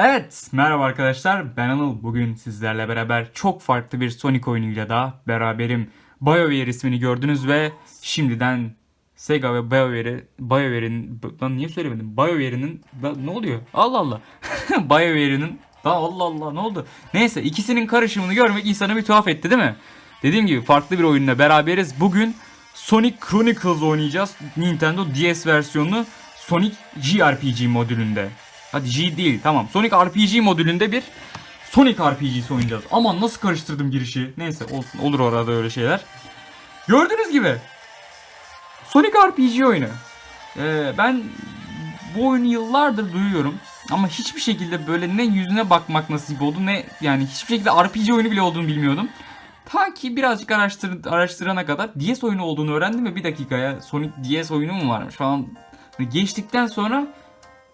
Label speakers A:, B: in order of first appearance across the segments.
A: Evet, merhaba arkadaşlar. Ben Anıl. Bugün sizlerle beraber çok farklı bir Sonic oyunuyla da beraberim. BioWare ismini gördünüz ve şimdiden Sega ve BioWare, BioWare'in, lan niye söylemedim? BioWare'in, Ba- ne oluyor? Allah Allah. BioWare'in, Lan Allah Allah ne oldu? Neyse ikisinin karışımını görmek insanı bir tuhaf etti değil mi? Dediğim gibi farklı bir oyunla beraberiz. Bugün Sonic Chronicles oynayacağız. Nintendo DS versiyonunu Sonic JRPG modülünde. Hadi G değil tamam. Sonic RPG modülünde bir Sonic RPG'si oynayacağız. Aman nasıl karıştırdım girişi. Neyse olsun olur orada öyle şeyler. Gördüğünüz gibi Sonic RPG oyunu. Ee, ben bu oyunu yıllardır duyuyorum. Ama hiçbir şekilde böyle ne yüzüne bakmak nasip oldu ne yani hiçbir şekilde RPG oyunu bile olduğunu bilmiyordum. Ta ki birazcık araştır, araştırana kadar DS oyunu olduğunu öğrendim ve bir dakikaya Sonic DS oyunu mu varmış falan geçtikten sonra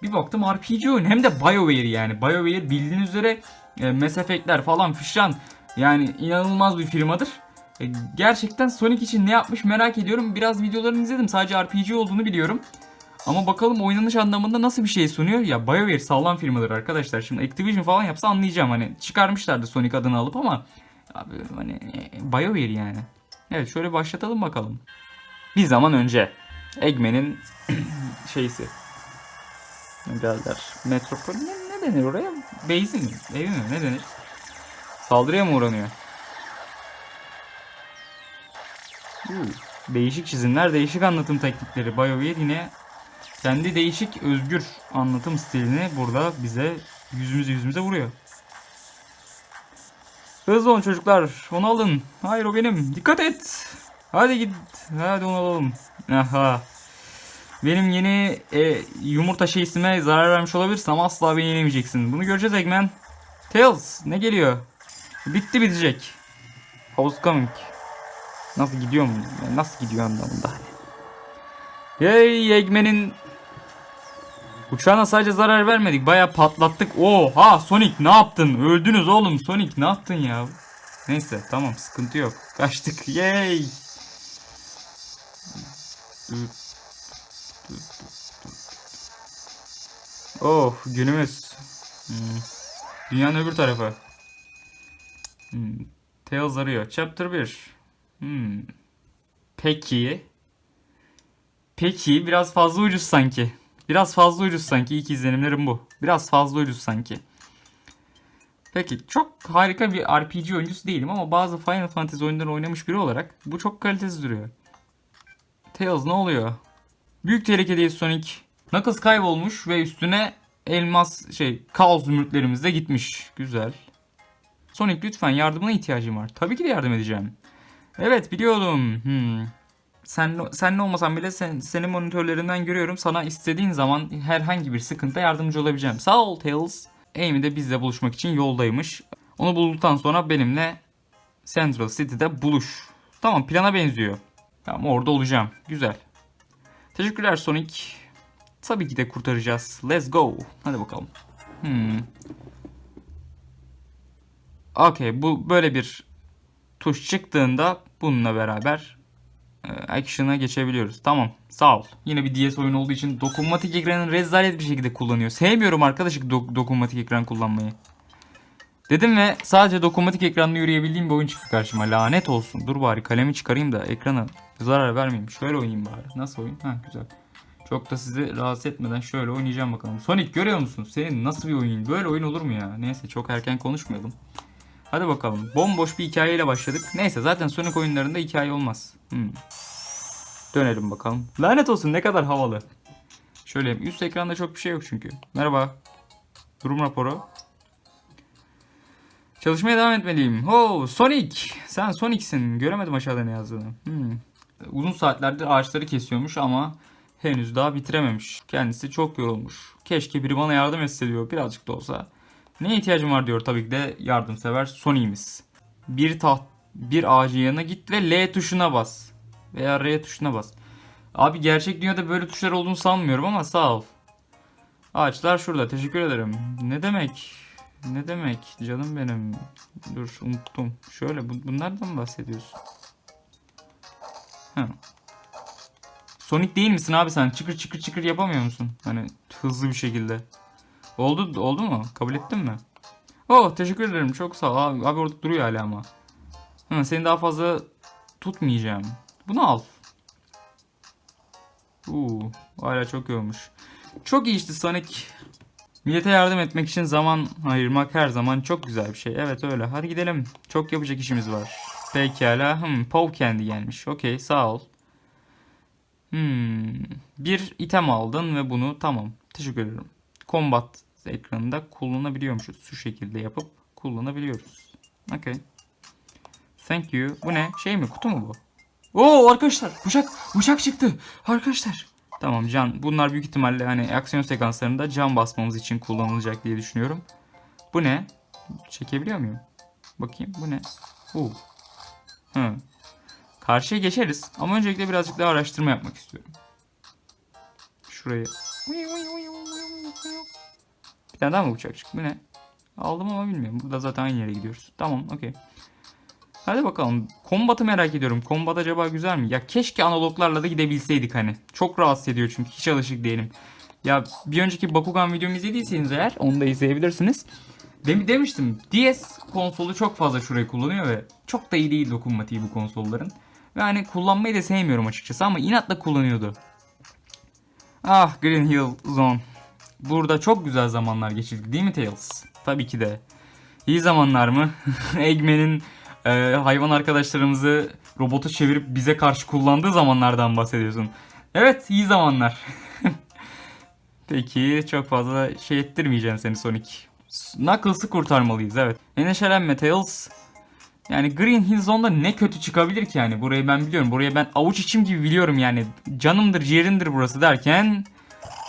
A: bir baktım RPG oyunu hem de BioWare yani. BioWare bildiğiniz üzere e, Mass Effect'ler falan fişan yani inanılmaz bir firmadır. E, gerçekten Sonic için ne yapmış merak ediyorum. Biraz videolarını izledim. Sadece RPG olduğunu biliyorum. Ama bakalım oynanış anlamında nasıl bir şey sunuyor? Ya BioWare sağlam firmadır arkadaşlar. Şimdi Activision falan yapsa anlayacağım. Hani çıkarmışlardı Sonic adını alıp ama abi hani e, BioWare yani. Evet şöyle başlatalım bakalım. Bir zaman önce Eggman'in şeysi ne derler? Metropol ne, ne denir oraya? Base'i mi? Evi mi? Ne denir? Saldırıya mı uğranıyor? Hmm, Değişik çizimler, değişik anlatım teknikleri. BioWare yine kendi değişik özgür anlatım stilini burada bize yüzümüze yüzümüze vuruyor. Hızlı olun çocuklar. Onu alın. Hayır o benim. Dikkat et. Hadi git. Hadi onu alalım. Aha. Benim yeni e, yumurta şeysime zarar vermiş olabilirsin ama asla beni yenemeyeceksin. Bunu göreceğiz Eggman. Tails ne geliyor? Bitti bitecek. How's coming? Nasıl gidiyor mu? Nasıl gidiyor anlamında. Hey Eggman'in Uçağına sadece zarar vermedik. Baya patlattık. Oha Sonic ne yaptın? Öldünüz oğlum. Sonic ne yaptın ya? Neyse tamam sıkıntı yok. Kaçtık. Yay. Oh günümüz. Hmm. Dünyanın öbür tarafı. Hmm. Tails arıyor. Chapter 1. Hmm. Peki. Peki biraz fazla ucuz sanki. Biraz fazla ucuz sanki. İlk izlenimlerim bu. Biraz fazla ucuz sanki. Peki çok harika bir RPG oyuncusu değilim ama bazı Final Fantasy oyunları oynamış biri olarak bu çok kalitesiz duruyor. Tails ne oluyor? Büyük tehlikedeyiz Sonic. Knuckles kaybolmuş ve üstüne elmas şey kaos zümrütlerimiz de gitmiş. Güzel. Sonic lütfen yardımına ihtiyacım var. Tabii ki de yardım edeceğim. Evet biliyordum. Hmm. Sen sen olmasan bile sen, senin monitörlerinden görüyorum. Sana istediğin zaman herhangi bir sıkıntıda yardımcı olabileceğim. Sağ ol Tails. Amy de bizle buluşmak için yoldaymış. Onu bulduktan sonra benimle Central City'de buluş. Tamam plana benziyor. Tamam orada olacağım. Güzel. Teşekkürler Sonic. Tabii ki de kurtaracağız. Let's go. Hadi bakalım. Hmm. Okey bu böyle bir tuş çıktığında bununla beraber e, action'a geçebiliyoruz. Tamam sağ ol. Yine bir DS oyunu olduğu için dokunmatik ekranı rezalet bir şekilde kullanıyor. Sevmiyorum arkadaşım do- dokunmatik ekran kullanmayı. Dedim ve sadece dokunmatik ekranla yürüyebildiğim bir oyun çıktı karşıma. Lanet olsun. Dur bari kalemi çıkarayım da ekrana zarar vermeyeyim. Şöyle oynayayım bari. Nasıl oyun? Ha güzel. Çok da sizi rahatsız etmeden şöyle oynayacağım bakalım. Sonic görüyor musun? Senin nasıl bir oyun? Böyle oyun olur mu ya? Neyse çok erken konuşmayalım. Hadi bakalım. Bomboş bir hikayeyle başladık. Neyse zaten Sonic oyunlarında hikaye olmaz. Hmm. Dönelim bakalım. Lanet olsun ne kadar havalı. Şöyle üst ekranda çok bir şey yok çünkü. Merhaba. Durum raporu. Çalışmaya devam etmeliyim. Ho Sonic. Sen Sonic'sin. Göremedim aşağıda ne yazdığını. Hmm. Uzun saatlerdir ağaçları kesiyormuş ama henüz daha bitirememiş. Kendisi çok yorulmuş. Keşke biri bana yardım etse diyor birazcık da olsa. Ne ihtiyacım var diyor tabii ki de yardımsever Sony'miz. Bir taht bir ağacın yanına git ve L tuşuna bas. Veya R tuşuna bas. Abi gerçek dünyada böyle tuşlar olduğunu sanmıyorum ama sağ ol. Ağaçlar şurada. Teşekkür ederim. Ne demek? Ne demek? Canım benim. Dur unuttum. Şöyle bu, bunlardan mı bahsediyorsun? Ha. Sonic değil misin abi sen? Çıkır çıkır çıkır yapamıyor musun? Hani hızlı bir şekilde. Oldu oldu mu? Kabul ettin mi? Oh teşekkür ederim çok sağ ol. Abi, abi orada duruyor hala ama. Hı, seni daha fazla tutmayacağım. Bunu al. Uuu hala çok iyi. Çok iyi işte Sonic. Millete yardım etmek için zaman ayırmak her zaman çok güzel bir şey. Evet öyle. Hadi gidelim. Çok yapacak işimiz var. Pekala. Hmm, Pov Candy gelmiş. Okey sağ ol. Hmm, bir item aldın ve bunu tamam. Teşekkür ederim. Combat ekranında kullanabiliyormuşuz. Şu şekilde yapıp kullanabiliyoruz. Okey. Thank you. Bu ne? Şey mi? Kutu mu bu? Oo arkadaşlar bıçak bıçak çıktı. Arkadaşlar. Tamam can. Bunlar büyük ihtimalle hani aksiyon sekanslarında can basmamız için kullanılacak diye düşünüyorum. Bu ne? Çekebiliyor muyum? Bakayım bu ne? Oo. Hı. Karşıya geçeriz ama öncelikle birazcık daha araştırma yapmak istiyorum. Şurayı. Bir tane daha mı bıçak çıktı? Bu ne? Aldım ama bilmiyorum. Burada zaten aynı yere gidiyoruz. Tamam okey. Hadi bakalım. Kombatı merak ediyorum. Kombat acaba güzel mi? Ya keşke analoglarla da gidebilseydik hani. Çok rahatsız ediyor çünkü hiç alışık değilim. Ya bir önceki Bakugan videomu izlediyseniz eğer onu da izleyebilirsiniz. Dem demiştim DS konsolu çok fazla şurayı kullanıyor ve çok da iyi değil dokunmatiği bu konsolların. Ve hani kullanmayı da sevmiyorum açıkçası ama inatla kullanıyordu. Ah Green Hill Zone. Burada çok güzel zamanlar geçirdik değil mi Tails? Tabii ki de. İyi zamanlar mı? Eggman'in e, hayvan arkadaşlarımızı robotu çevirip bize karşı kullandığı zamanlardan bahsediyorsun. Evet iyi zamanlar. Peki çok fazla şey ettirmeyeceğim seni Sonic. Knuckles'ı kurtarmalıyız evet. Endişelenme Tails. Yani Green Hill Zone'da ne kötü çıkabilir ki yani burayı ben biliyorum. Burayı ben avuç içim gibi biliyorum yani. Canımdır ciğerimdir burası derken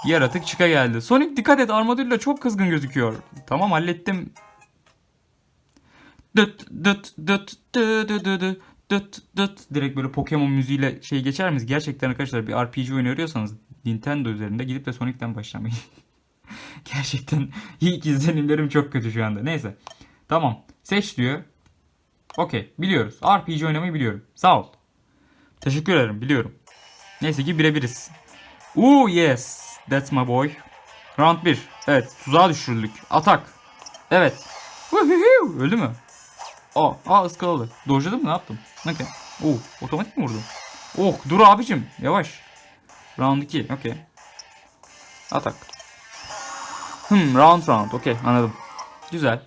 A: yaratık çıka geldi. Sonic dikkat et Armadillo çok kızgın gözüküyor. Tamam hallettim. Dıt dıt dıt dı dı dı dı dıt dıt direkt böyle Pokemon müziğiyle şey geçer miyiz? Gerçekten arkadaşlar bir RPG oyunu arıyorsanız Nintendo üzerinde gidip de Sonic'ten başlamayın. Gerçekten ilk izlenimlerim çok kötü şu anda. Neyse. Tamam. Seç diyor. Okey. Biliyoruz. RPG oynamayı biliyorum. Sağ ol. Teşekkür ederim. Biliyorum. Neyse ki birebiriz. Ooh yes. That's my boy. Round 1. Evet. Tuzağa düşürüldük. Atak. Evet. Öldü mü? Aa, aa ıskaladı. Dojladım mı? Ne yaptım? Okey. Oo, otomatik mi vurdum? Oh, dur abicim. Yavaş. Round 2. Okey. Atak. Hmm, round round. Okey, anladım. Güzel.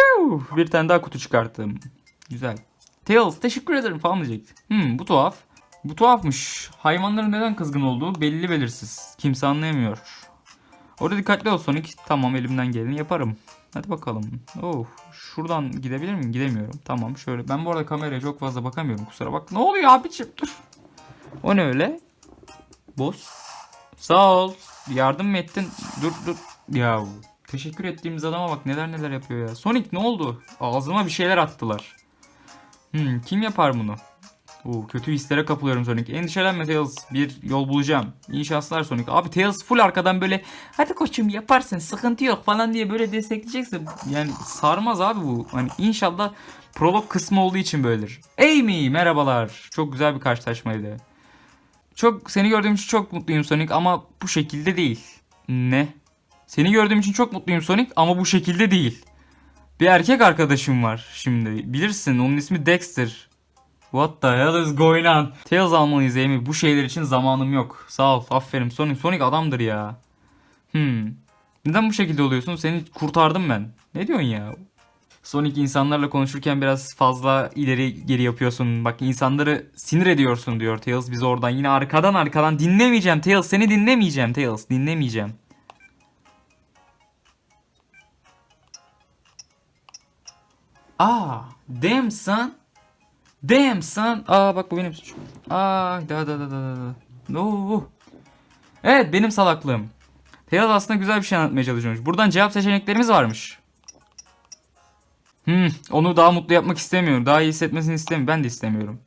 A: Woohoo! Bir tane daha kutu çıkarttım. Güzel. Tails teşekkür ederim falan diyecekti. Hmm, bu tuhaf. Bu tuhafmış. Hayvanların neden kızgın olduğu belli belirsiz. Kimse anlayamıyor. Orada dikkatli ol Sonic. Tamam elimden geleni yaparım. Hadi bakalım. Oh, şuradan gidebilir miyim? Gidemiyorum. Tamam şöyle. Ben bu arada kameraya çok fazla bakamıyorum. Kusura bak. Ne oluyor abicim? Dur. O ne öyle? Boss. Sağ ol. Yardım mı ettin? Dur dur. Ya teşekkür ettiğimiz adama bak neler neler yapıyor ya. Sonic ne oldu? Ağzıma bir şeyler attılar. Hmm, kim yapar bunu? Oo, kötü hislere kapılıyorum Sonic. Endişelenme Tails. Bir yol bulacağım. İyi şanslar Sonic. Abi Tails full arkadan böyle hadi koçum yaparsın sıkıntı yok falan diye böyle destekleyecekse yani sarmaz abi bu. Hani inşallah prolog kısmı olduğu için böyledir. Amy merhabalar. Çok güzel bir karşılaşmaydı. Çok seni gördüğüm için çok mutluyum Sonic ama bu şekilde değil. Ne? Seni gördüğüm için çok mutluyum Sonic ama bu şekilde değil. Bir erkek arkadaşım var şimdi. Bilirsin onun ismi Dexter. What the hell is going on? Tails almalıyız Amy. Bu şeyler için zamanım yok. Sağ ol. Aferin. Sonic, Sonic adamdır ya. Hmm. Neden bu şekilde oluyorsun? Seni kurtardım ben. Ne diyorsun ya? Sonic insanlarla konuşurken biraz fazla ileri geri yapıyorsun. Bak insanları sinir ediyorsun diyor Tails. Biz oradan yine arkadan arkadan dinlemeyeceğim Tails. Seni dinlemeyeceğim Tails. Dinlemeyeceğim. Aa, damn son. Damn son. Aa bak bu benim suçum. Aa da da da da da. No. Evet benim salaklığım. Tails aslında güzel bir şey anlatmaya çalışıyormuş. Buradan cevap seçeneklerimiz varmış. Hmm, onu daha mutlu yapmak istemiyorum. Daha iyi hissetmesini istemiyorum. Ben de istemiyorum.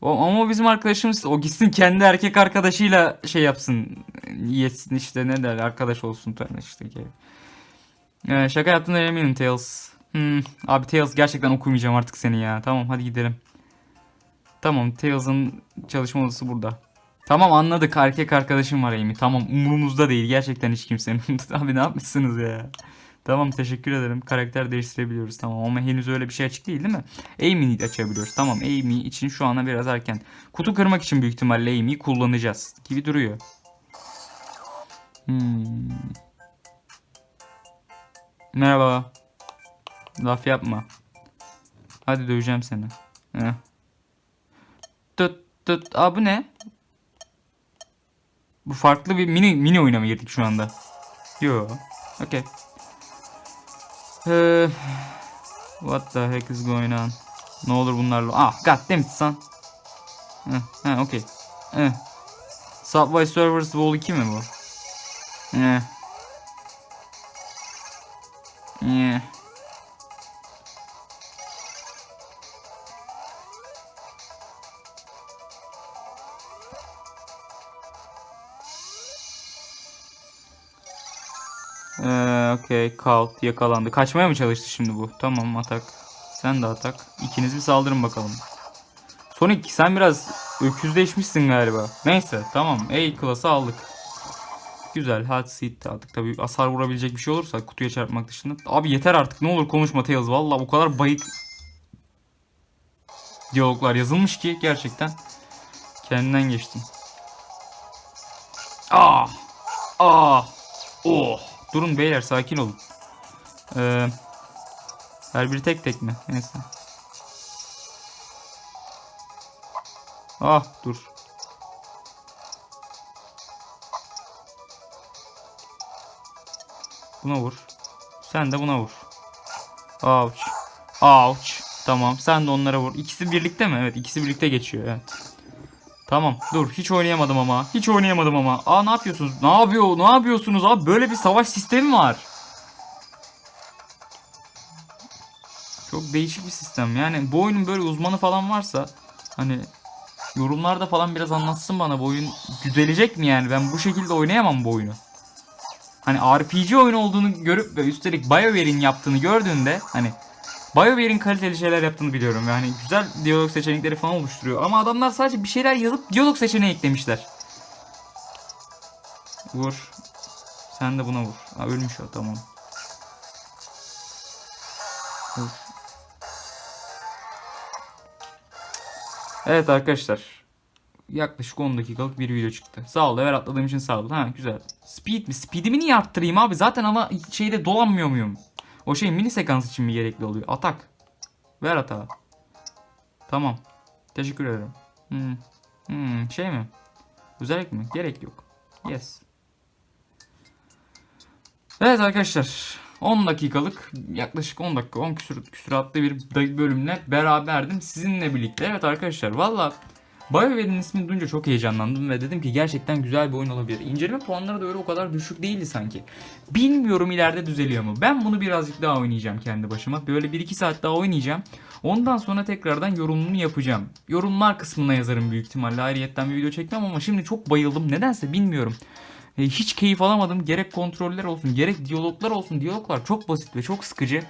A: O, ama o bizim arkadaşımız. O gitsin kendi erkek arkadaşıyla şey yapsın. Yesin işte ne der arkadaş olsun işte. Ee, şaka yaptığına eminim Tails. Hmm, abi Tails gerçekten okumayacağım artık seni ya. Tamam hadi gidelim. Tamam Tails'ın çalışma odası burada. Tamam anladık erkek arkadaşım var Amy. Tamam umurumuzda değil gerçekten hiç kimsenin. Abi ne yapmışsınız ya? Tamam teşekkür ederim. Karakter değiştirebiliyoruz tamam ama henüz öyle bir şey açık değil değil mi? Amy'yi açabiliyoruz. Tamam Amy için şu ana biraz erken. Kutu kırmak için büyük ihtimalle Amy'yi kullanacağız gibi duruyor. Hmm. Merhaba. Laf yapma. Hadi döveceğim seni. Heh. Tut tut. Aa bu ne? Bu farklı bir mini mini oyuna mı girdik şu anda? Yo. Okay. Ee, what the heck is going on? Ne olur bunlarla. Ah god damn it son. Heh, heh okey. Heh. Subway Surfers Vol 2 mi bu? Heh. Yeah. Ee, okey. Kalt yakalandı. Kaçmaya mı çalıştı şimdi bu? Tamam atak. Sen de atak. İkiniz bir saldırın bakalım. Sonic sen biraz öküzleşmişsin galiba. Neyse tamam. A klası aldık. Güzel. Hot seat de aldık. Tabii hasar vurabilecek bir şey olursa kutuya çarpmak dışında. Abi yeter artık. Ne olur konuşma Tails. Valla o kadar bayık diyaloglar yazılmış ki gerçekten kendinden geçtim. Ah! Ah! Oh! Durun beyler sakin olun. Ee, her biri tek tek mi? Neyse. Ah dur. Buna vur. Sen de buna vur. Ouch. Ouch. Tamam. Sen de onlara vur. İkisi birlikte mi? Evet. ikisi birlikte geçiyor. Evet. Tamam. Dur. Hiç oynayamadım ama. Hiç oynayamadım ama. Aa ne yapıyorsunuz? Ne yapıyor? Ne yapıyorsunuz abi? Böyle bir savaş sistemi var. Çok değişik bir sistem. Yani bu oyunun böyle uzmanı falan varsa hani yorumlarda falan biraz anlatsın bana bu oyun düzelecek mi yani? Ben bu şekilde oynayamam bu oyunu. Hani RPG oyunu olduğunu görüp ve üstelik BioWare'in yaptığını gördüğünde hani BioWare'in kaliteli şeyler yaptığını biliyorum. Yani güzel diyalog seçenekleri falan oluşturuyor. Ama adamlar sadece bir şeyler yazıp diyalog seçeneği eklemişler. Vur. Sen de buna vur. Ha, ölmüş o tamam. Vur. Evet arkadaşlar. Yaklaşık 10 dakikalık bir video çıktı. Sağ ol. Level atladığım için sağ ol. Ha güzel. Speed mi? Speed'imi niye arttırayım abi? Zaten ama şeyde dolanmıyor muyum? O şey mini sekans için mi gerekli oluyor? Atak. Ver atağı. Tamam. Teşekkür ederim. Hmm. Hmm. Şey mi? Özellik mi? Gerek yok. Yes. Evet arkadaşlar. 10 dakikalık yaklaşık 10 dakika 10 küsur, küsuratlı bir bölümle beraberdim sizinle birlikte. Evet arkadaşlar valla BioWare'in ismini duyunca çok heyecanlandım ve dedim ki gerçekten güzel bir oyun olabilir. İnceleme puanları da öyle o kadar düşük değildi sanki. Bilmiyorum ileride düzeliyor mu. Ben bunu birazcık daha oynayacağım kendi başıma. Böyle 1-2 saat daha oynayacağım. Ondan sonra tekrardan yorumunu yapacağım. Yorumlar kısmına yazarım büyük ihtimalle. Ayrıyetten bir video çekmem ama şimdi çok bayıldım. Nedense bilmiyorum. E, hiç keyif alamadım. Gerek kontroller olsun, gerek diyaloglar olsun. Diyaloglar çok basit ve çok sıkıcı.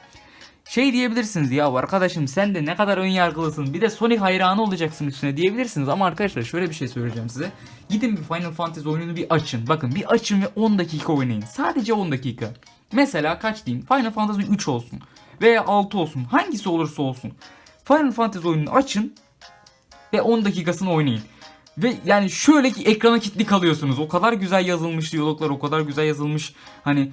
A: Şey diyebilirsiniz ya arkadaşım sen de ne kadar ön yargılısın bir de Sonic hayranı olacaksın üstüne diyebilirsiniz ama arkadaşlar şöyle bir şey söyleyeceğim size. Gidin bir Final Fantasy oyununu bir açın. Bakın bir açın ve 10 dakika oynayın. Sadece 10 dakika. Mesela kaç diyeyim? Final Fantasy 3 olsun veya 6 olsun. Hangisi olursa olsun. Final Fantasy oyununu açın ve 10 dakikasını oynayın. Ve yani şöyle ki ekrana kilitli kalıyorsunuz. O kadar güzel yazılmış diyaloglar, o kadar güzel yazılmış hani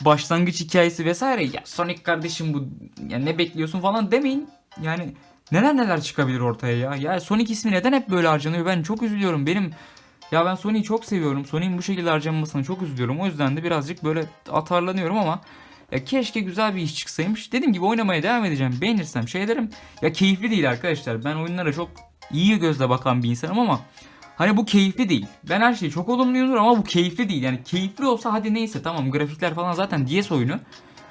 A: başlangıç hikayesi vesaire. Ya Sonic kardeşim bu ya ne bekliyorsun falan demeyin. Yani neler neler çıkabilir ortaya ya. Ya Sonic ismi neden hep böyle harcanıyor? Ben çok üzülüyorum. Benim ya ben Sonic'i çok seviyorum. Sonic'in bu şekilde harcanmasına çok üzülüyorum. O yüzden de birazcık böyle atarlanıyorum ama ya keşke güzel bir iş çıksaymış. Dediğim gibi oynamaya devam edeceğim. Beğenirsem şey ederim. Ya keyifli değil arkadaşlar. Ben oyunlara çok iyi gözle bakan bir insanım ama hani bu keyifli değil. Ben her şeyi çok olumluyumdur ama bu keyifli değil. Yani keyifli olsa hadi neyse tamam grafikler falan zaten DS oyunu.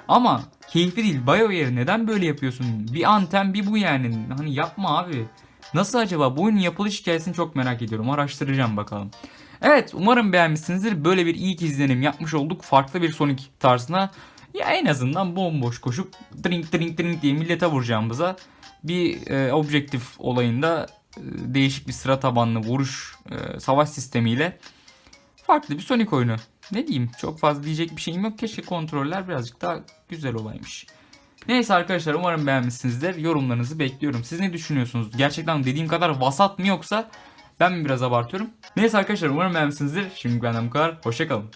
A: Ama keyifli değil. BioWare neden böyle yapıyorsun? Bir anten bir bu yani. Hani yapma abi. Nasıl acaba? Bu oyunun yapılış hikayesini çok merak ediyorum. Araştıracağım bakalım. Evet umarım beğenmişsinizdir. Böyle bir ilk izlenim yapmış olduk. Farklı bir Sonic tarzına. Ya en azından bomboş koşup drink drink drink diye millete vuracağımıza bir e, objektif olayında değişik bir sıra tabanlı vuruş e, savaş sistemiyle farklı bir Sonic oyunu. Ne diyeyim çok fazla diyecek bir şeyim yok. Keşke kontroller birazcık daha güzel olaymış. Neyse arkadaşlar umarım beğenmişsinizdir. Yorumlarınızı bekliyorum. Siz ne düşünüyorsunuz? Gerçekten dediğim kadar vasat mı yoksa ben mi biraz abartıyorum? Neyse arkadaşlar umarım beğenmişsinizdir. Şimdi benden bu kadar. Hoşçakalın.